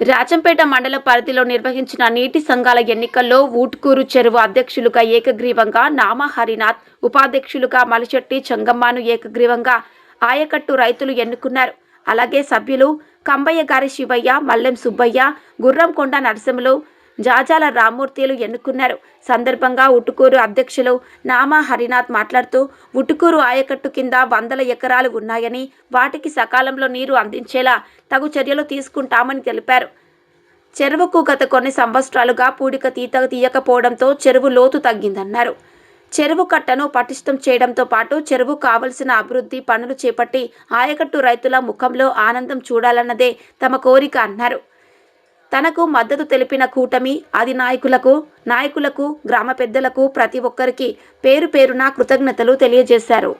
రాజంపేట మండల పరిధిలో నిర్వహించిన నీటి సంఘాల ఎన్నికల్లో ఊట్కూరు చెరువు అధ్యక్షులుగా ఏకగ్రీవంగా నామా హరినాథ్ ఉపాధ్యక్షులుగా మలిచెట్టి చంగమ్మను ఏకగ్రీవంగా ఆయకట్టు రైతులు ఎన్నుకున్నారు. అలాగే సభ్యులు కంబయ్య గారి శివయ్య మల్లెం సుబ్బయ్య గుర్రంకొండ నరసింహులు జాజాల రామ్మూర్తిలు ఎన్నుకున్నారు. సందర్భంగా ఉటుకూరు అధ్యక్షులు నామా హరినాథ్ మాట్లాడుతూ ఉటుకూరు ఆయకట్టు కింద వందల ఎకరాలు ఉన్నాయని వాటికి సకాలంలో నీరు అందించేలా తగు చర్యలు తీసుకుంటామని తెలిపారు. చెరువుకు గత కొన్ని సంవత్సరాలుగా పూడిక తీత తీయకపోవడంతో చెరువు లోతు తగ్గిందన్నారు. చెరువు కట్టను పటిష్టం చేయడంతో పాటు చెరువు కావలసిన అభివృద్ధి పనులు చేపట్టి ఆయకట్టు రైతుల ముఖంలో ఆనందం చూడాలన్నదే తమ కోరిక అన్నారు. తనకు మద్దతు తెలిపిన కూటమి అధినాయకులకు నాయకులకు గ్రామ పెద్దలకు ప్రతి ఒక్కరికి పేరు పేరున కృతజ్ఞతలు తెలియజేశారు.